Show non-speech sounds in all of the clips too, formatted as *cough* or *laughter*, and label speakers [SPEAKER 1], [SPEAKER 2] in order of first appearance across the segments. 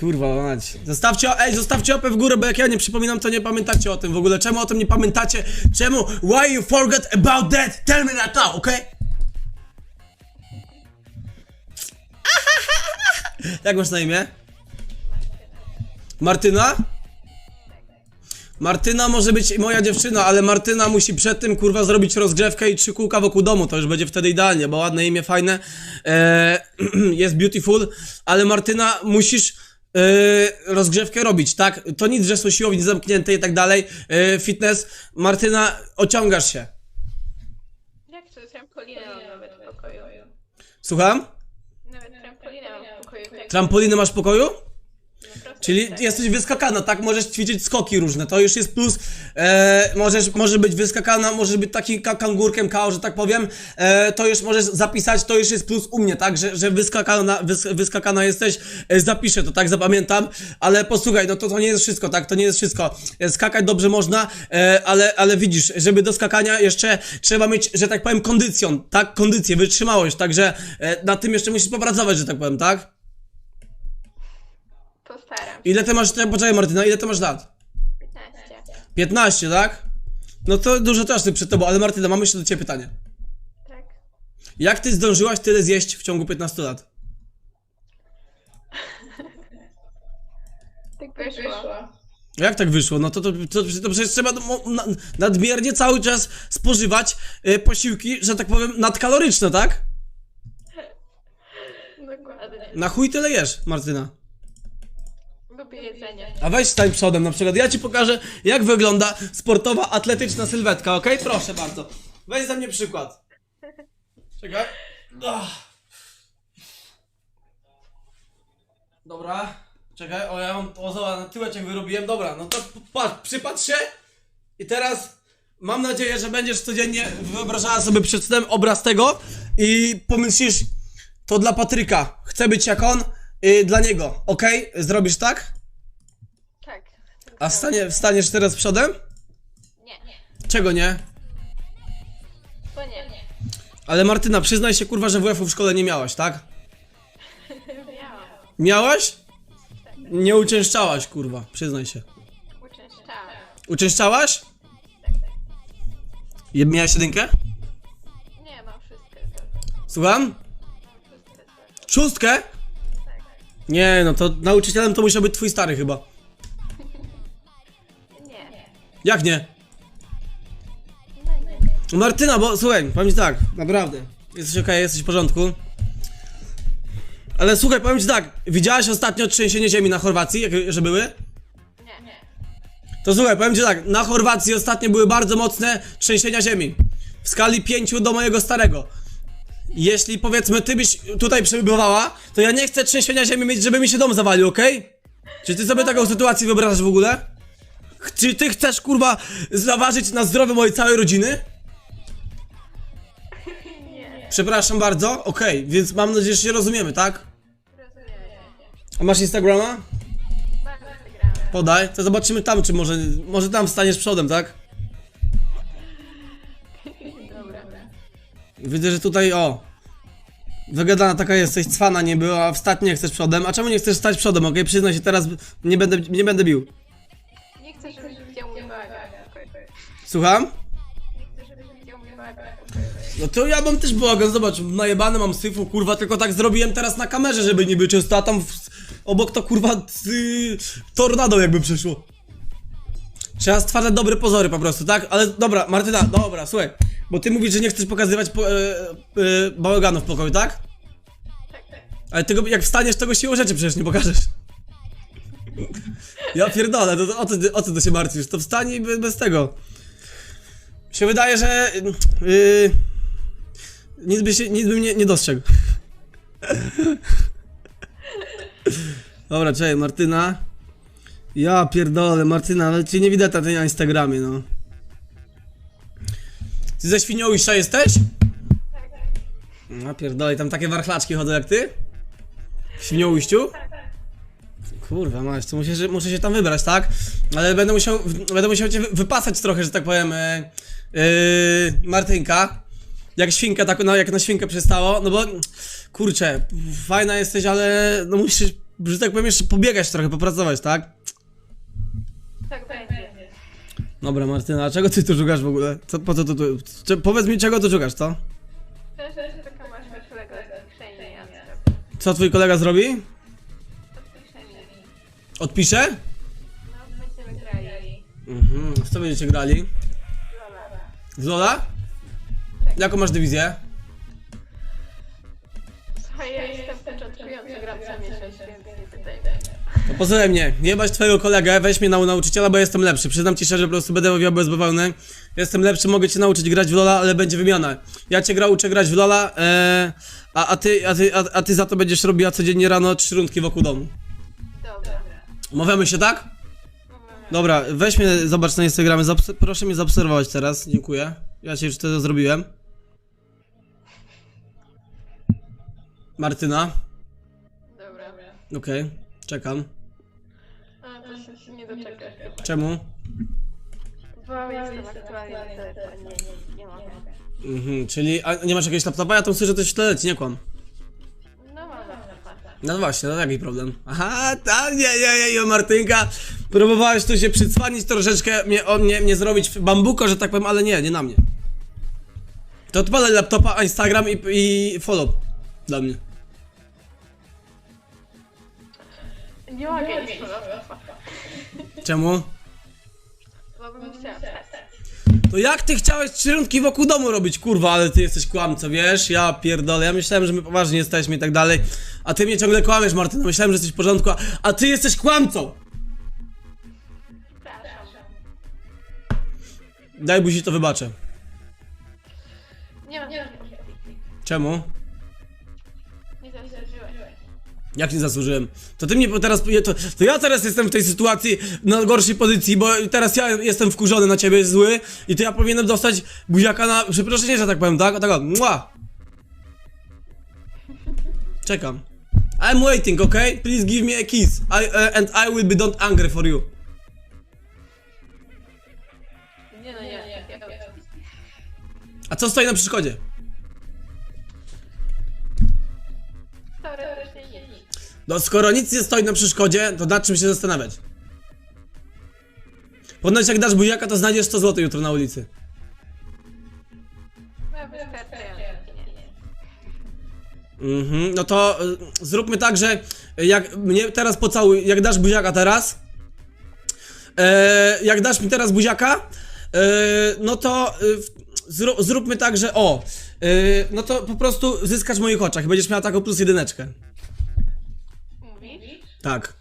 [SPEAKER 1] Kurwa mać. Zostawcie, ej, zostawcie łapę w górę, bo jak ja nie przypominam, to nie pamiętacie o tym w ogóle. Czemu o tym nie pamiętacie? Czemu? Why you forget about that? Tell me that now, okay? *laughs* Jak masz na imię? Martyna? Martyna może być moja dziewczyna, ale Martyna musi przed tym kurwa zrobić rozgrzewkę i trzy kółka wokół domu. To już będzie wtedy idealnie, bo ładne imię, fajne. Eee, *clears throat* jest beautiful, ale Martyna musisz eee, rozgrzewkę robić, tak? To nic, że są siłownie zamknięte i tak dalej. Eee, fitness. Martyna, ociągasz się.
[SPEAKER 2] Jak to trampolinę mam nawet w pokoju?
[SPEAKER 1] Słucham?
[SPEAKER 2] Nawet trampolinę mam w pokoju.
[SPEAKER 1] Trampolinę masz w pokoju? Czyli jesteś wyskakana, tak? Możesz ćwiczyć skoki różne, to już jest plus. E, możesz, możesz być wyskakana, możesz być takim ka- kangurkiem kao, że tak powiem. E, to już możesz zapisać, to już jest plus u mnie, tak? Że, że wyskakana, wys, wyskakana jesteś, e, zapiszę to, tak? Zapamiętam. Ale posłuchaj, no to, to nie jest wszystko, tak? To nie jest wszystko. E, skakać dobrze można, e, ale, ale widzisz, żeby do skakania jeszcze trzeba mieć, że tak powiem, kondycjon, tak? Kondycję, wytrzymałość, także e, nad tym jeszcze musisz popracować, że tak powiem, tak?
[SPEAKER 2] Się.
[SPEAKER 1] Ile ty masz, poczekaj Martyna, ile ty masz lat?
[SPEAKER 2] 15.
[SPEAKER 1] 15, tak? No to dużo czasu przed tobą, ale Martyna, mam jeszcze do ciebie pytanie.
[SPEAKER 2] Tak.
[SPEAKER 1] Jak ty zdążyłaś tyle zjeść w ciągu 15 lat?
[SPEAKER 2] Tak wyszło.
[SPEAKER 1] Jak tak wyszło? No to, to, to, to przecież trzeba na, nadmiernie cały czas spożywać y, posiłki, że tak powiem, nadkaloryczne, tak?
[SPEAKER 2] Dokładnie.
[SPEAKER 1] Na chuj tyle jesz, Martyna.
[SPEAKER 2] Lubię jedzenie.
[SPEAKER 1] A weź stań przodem na przykład. Ja ci pokażę, jak wygląda sportowa, atletyczna sylwetka, okej? Proszę bardzo. Weź za mnie przykład. Czekaj. Ach. Dobra. Czekaj, o ja mam zobacz, na tyłeczek wyrobiłem. Dobra, no to patrz, przypatrz się. I teraz mam nadzieję, że będziesz codziennie wyobrażała sobie przed snem obraz tego i pomyślisz, to dla Patryka. Chcę być jak on, y, dla niego, okej? Zrobisz tak?
[SPEAKER 2] Tak.
[SPEAKER 1] A stanie, wstaniesz teraz przodem?
[SPEAKER 2] Nie.
[SPEAKER 1] Czego nie?
[SPEAKER 2] Bo nie.
[SPEAKER 1] Ale Martyna, przyznaj się kurwa, że WF-u w szkole nie miałaś, tak? *laughs*
[SPEAKER 2] Miałam.
[SPEAKER 1] Miałaś? Nie uczęszczałaś, kurwa, przyznaj się.
[SPEAKER 2] Uczęszczałam.
[SPEAKER 1] Uczęszczałaś? Je- Miałaś jedynkę?
[SPEAKER 2] Nie, mam wszystko.
[SPEAKER 1] Słucham?
[SPEAKER 2] Wszystko.
[SPEAKER 1] Szóstkę? Nie, no to nauczycielem to musiał być twój stary chyba.
[SPEAKER 2] Nie.
[SPEAKER 1] Jak nie?
[SPEAKER 2] No nie.
[SPEAKER 1] Martyna, bo słuchaj, powiem ci tak, naprawdę. Jesteś okej, jesteś w porządku. Ale słuchaj, powiem ci tak, widziałaś ostatnio trzęsienie ziemi na Chorwacji, jak, że były?
[SPEAKER 2] Nie. Nie.
[SPEAKER 1] To słuchaj, powiem ci tak, na Chorwacji ostatnio były bardzo mocne trzęsienia ziemi. W skali 5 do mojego starego. Jeśli powiedzmy ty byś tutaj przebywała, to ja nie chcę trzęsienia ziemi mieć, żeby mi się dom zawalił, okej? Czy ty sobie taką sytuację wyobrażasz w ogóle? Ch- Czy ty chcesz kurwa zaważyć na zdrowie mojej całej rodziny?
[SPEAKER 2] Nie.
[SPEAKER 1] Przepraszam bardzo, okej, więc mam nadzieję, że się rozumiemy, tak?
[SPEAKER 2] Rozumiem.
[SPEAKER 1] A masz Instagrama. Podaj, to zobaczymy tam, czy może, może tam staniesz przodem, tak? Widzę, że tutaj, o. Wygadana taka jesteś, cwana nie była, a wstać nie chcesz przodem. A czemu nie chcesz stać przodem, okej? Przyznaj się teraz, nie będę, nie będę bił.
[SPEAKER 2] Nie chcę, żebyś widział mój baga.
[SPEAKER 1] Słucham?
[SPEAKER 2] Nie chcę, żebyś widział mój baga.
[SPEAKER 1] No to ja mam też bałagan, zobacz, najebany mam syfu, kurwa, tylko tak zrobiłem teraz na kamerze, żeby nie być często, a tam w, obok to kurwa y, tornado jakby przyszło. Trzeba stwarzać dobre pozory po prostu, tak? Ale dobra, Martyna, dobra, słuchaj, bo ty mówisz, że nie chcesz pokazywać po, e, e, bałaganu w pokoju, tak?
[SPEAKER 2] Tak, tak.
[SPEAKER 1] Ale tego, jak wstaniesz, tego siłą rzeczy przecież nie pokażesz. Ja pierdolę, to, to, o, co, ty- o co ty się martwisz? To wstań i be- bez tego. Mi się wydaje, że... Yy, nic by się, nic bym nie, nie dostrzegł. Dobra, czekaj, Martyna. Ja pierdolę, Martyna, ale cię nie widać na tym Instagramie, no. Ty ze Świnoujścia jesteś? No pierdolę, tam takie warchlaczki chodzą jak ty? W Świnoujściu? Kurwa, masz, to muszę, muszę się tam wybrać, tak? Ale będę musiał, będę musiał cię wy- wypasać trochę, że tak powiem, yy, Martynka. Jak świnka, tak, no jak na świnkę przystało, no bo, kurczę, fajna jesteś, ale no musisz że tak powiem, jeszcze pobiegać trochę, popracować, tak?
[SPEAKER 2] Tak będzie.
[SPEAKER 1] Dobra, Martyna, a czego ty tu szukasz w ogóle? Co, po co tu, tu, czy, powiedz mi, czego tu szukasz, co?
[SPEAKER 2] Też jest taka masz kolega z kieszeni, ja
[SPEAKER 1] Co twój kolega zrobi? Odpisze?
[SPEAKER 2] No, będziemy grali.
[SPEAKER 1] Mhm, w co będziecie grali?
[SPEAKER 2] Lola.
[SPEAKER 1] W Lola? Jaką masz dywizję?
[SPEAKER 2] Słuchaj, ja jestem początkujący, gram co miesiąc, więc
[SPEAKER 1] Posłuchaj mnie, nie bać twojego kolegę, weź mnie na nauczyciela, bo jestem lepszy. Przyznam ci szczerze, po prostu będę mówił bez bawełny. Jestem lepszy, mogę cię nauczyć grać w Lola, ale będzie wymiana. Ja cię gra, uczę grać w Lola, e, a, a, ty, a, ty, a, a ty za to będziesz robiła codziennie rano trzy rundki wokół domu.
[SPEAKER 2] Dobra.
[SPEAKER 1] Umawiamy się, tak? Dobra, weź mnie, zobacz na Instagramie, zaobs- proszę mnie zaobserwować teraz, dziękuję. Ja ci już to zrobiłem. Martyna,
[SPEAKER 2] Dobra.
[SPEAKER 1] okej, czekam.
[SPEAKER 2] To się nie doczekasz.
[SPEAKER 1] Czemu?
[SPEAKER 2] Bo jestem aktualnie na telefonie, nie, nie mogę.
[SPEAKER 1] Mhm, czyli a nie masz jakiegoś laptopa? Ja tam słyszę, że coś w tle leci, nie kłam.
[SPEAKER 2] No mam laptopa.
[SPEAKER 1] No właśnie, no jaki problem? Aha, ta, nie, nie, nie, Martynka, próbowałeś tu się przycwanić troszeczkę, mnie, o, mnie, mnie zrobić bambuko, że tak powiem, ale nie, nie na mnie. To odpalę laptopa, Instagram i, i follow dla mnie.
[SPEAKER 2] Nie mogę iść po laptopa.
[SPEAKER 1] Czemu?
[SPEAKER 2] Bo bym chciała wstać.
[SPEAKER 1] To jak ty chciałeś trzy rundki wokół domu robić, kurwa, ale ty jesteś kłamco, wiesz? Ja pierdolę, ja myślałem, że my poważnie jesteśmy i tak dalej, a ty mnie ciągle kłamiesz, Martyna, myślałem, że jesteś w porządku, a- a ty jesteś kłamcą!
[SPEAKER 2] Przepraszam.
[SPEAKER 1] Daj buzi, to wybaczę.
[SPEAKER 2] Nie mam takiej opcji.
[SPEAKER 1] Czemu? Jak nie zasłużyłem? To ty mnie po- teraz. To, to ja teraz jestem w tej sytuacji na gorszej pozycji, bo teraz ja jestem wkurzony na ciebie, zły, i to ja powinienem dostać buziaka na przeproszenie, że tak powiem, tak? Tak, mua! Czekam. I'm waiting, okay? Please give me a kiss. I, uh, and I will be not angry for you.
[SPEAKER 2] Nie no, nie, nie, nie.
[SPEAKER 1] A co stoi na przeszkodzie? No skoro nic nie stoi na przeszkodzie, to nad czym się zastanawiać? Ponoć jak dasz buziaka, to znajdziesz 100 zł jutro na ulicy. Mhm, no to y, zróbmy tak, że jak mnie teraz pocałuj, jak dasz buziaka teraz, e, jak dasz mi teraz buziaka, e, no to y, zró, zróbmy tak, że o, y, no to po prostu zyskasz w moich oczach i będziesz miała taką plus jedyneczkę.
[SPEAKER 2] Mówisz?
[SPEAKER 1] Tak.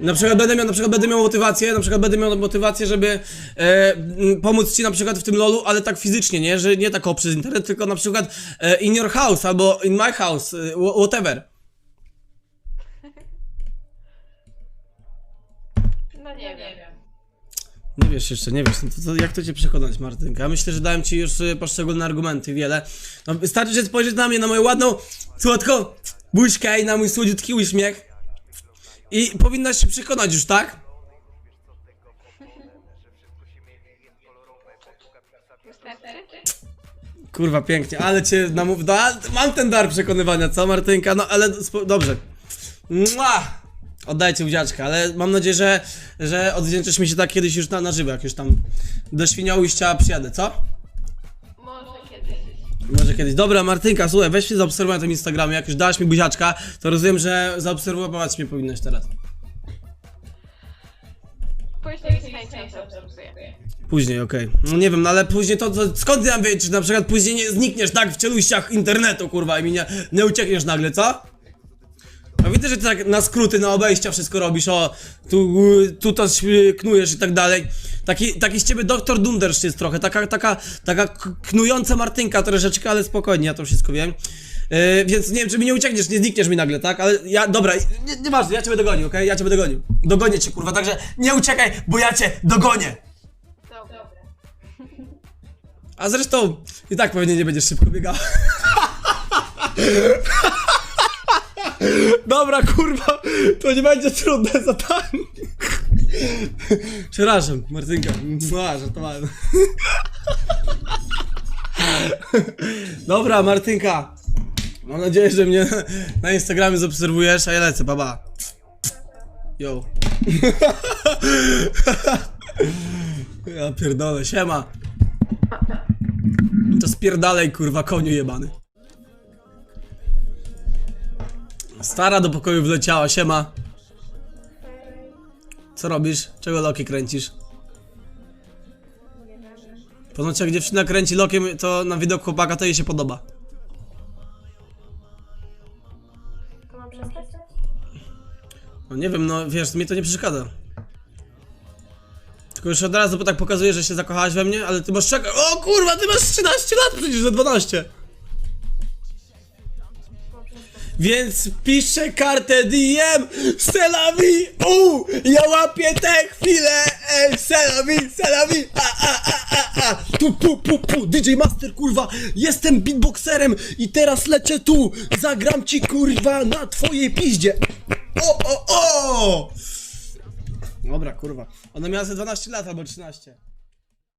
[SPEAKER 1] Na przykład będę miał, na przykład będę miał motywację, na przykład będę miał motywację, żeby e, m, pomóc ci na przykład w tym lolu, ale tak fizycznie, nie? Że nie tak o przez internet, tylko na przykład e, in your house albo in my house, e, wha- whatever.
[SPEAKER 2] No nie wiem.
[SPEAKER 1] Nie wiesz jeszcze, nie wiesz, no to, to jak to cię przekonać, Martynka? Myślę, że dałem ci już y, poszczególne argumenty, wiele. No, wystarczy, że spojrzeć na mnie, na moją ładną, słodką buźkę na mój słodziutki uśmiech. I powinnaś się przekonać już, tak? Kurwa, pięknie, ale cię namów... No, mam ten dar przekonywania, co Martynka? No, ale dobrze. Mua! Oddajcie udziaczka, ale mam nadzieję, że, że odwdzięczysz mi się tak kiedyś już na, na żywo, jak już tam do Świniaujścia przyjadę, co?
[SPEAKER 2] Może kiedyś.
[SPEAKER 1] Dobra, Martynka, słuchaj, weź się zaobserwuj na tym Instagramie, jak już dałaś mi buziaczka, to rozumiem, że zaobserwować mnie powinnaś teraz.
[SPEAKER 2] Później z chęcią zaobserwuję.
[SPEAKER 1] Później, okej. No nie wiem, no ale później to, to skąd ja mam wiedzieć, czy na przykład później nie znikniesz tak w cieluściach internetu, kurwa, i mi nie, nie uciekniesz nagle, co? A widzę, że ty tak na skróty, na obejścia wszystko robisz, o, tu, tu to knujesz i tak dalej. Taki, taki z ciebie doktor Dundersz jest trochę, taka, taka, taka knująca Martynka troszeczkę, ale spokojnie, ja to wszystko wiem. Yy, więc nie wiem, czy mi nie uciekniesz, nie znikniesz mi nagle, tak? Ale ja, dobra, nie, nieważne, ja cię będę gonił, okej? Ja cię będę gonił. Dogonię cię, kurwa, także nie uciekaj, bo ja cię dogonię!
[SPEAKER 2] Dobra.
[SPEAKER 1] A zresztą i tak pewnie nie będziesz szybko biegał. *laughs* Dobra, kurwa, to nie będzie trudne zadanie. Przepraszam, Martynka. Mua, żartowałem. Dobra, Martynka. Mam nadzieję, że mnie na Instagramie zaobserwujesz, a ja lecę, baba. Yo. ja pierdolę, siema. To spierdalej, kurwa, koniu jebany. Stara do pokoju wleciała, siema. Co robisz? Czego loki kręcisz? Ponoć jak dziewczyna kręci lokiem, to na widok chłopaka to jej się podoba.
[SPEAKER 2] To mam przestać?
[SPEAKER 1] No nie wiem, no wiesz, mi to nie przeszkadza. Tylko już od razu bo tak pokazuje, że się zakochałaś we mnie, ale ty masz czekać. O kurwa, ty masz 13 lat przecież, że 12. Więc piszę kartę DM, Selawi, u, ja łapię tę chwilę, ej, Selawi, Selawi, a, a, a, a, a, tu, pu, pu, pu, DJ Master, kurwa, jestem beatboxerem i teraz lecę tu, zagram ci, kurwa, na twojej piździe. O, o, o! Dobra, kurwa, ona miała ze 12 lat albo 13.